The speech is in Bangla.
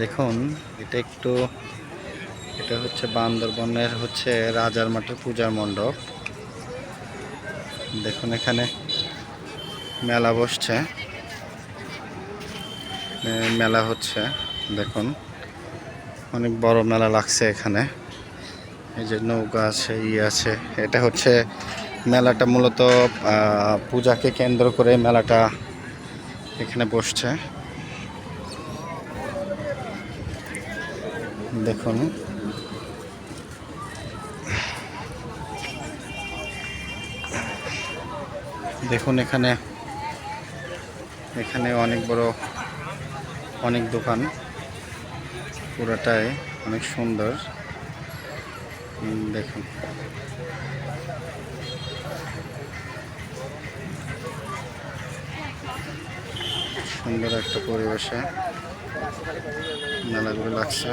দেখুন, এটা একটু, এটা হচ্ছে বান্দরবনের হচ্ছে রাজার মাঠের পূজার মণ্ডপ। দেখুন এখানে মেলা বসছে। মেলা হচ্ছে, দেখুন। অনেক বড় মেলা লাগছে এখানে। এই যে নৌকা আছে, ই আছে। এটা হচ্ছে মেলাটা মূলত পূজাকে কেন্দ্র করে মেলাটা এখানে বসছে। দেখুন। দেখুন এখানে এখানে অনেক বড়, অনেক দোকান। পুরোটাই অনেক সুন্দর। দেখুন। সুন্দর একটা পরিবেশে। মেলাগুলো লাগছে।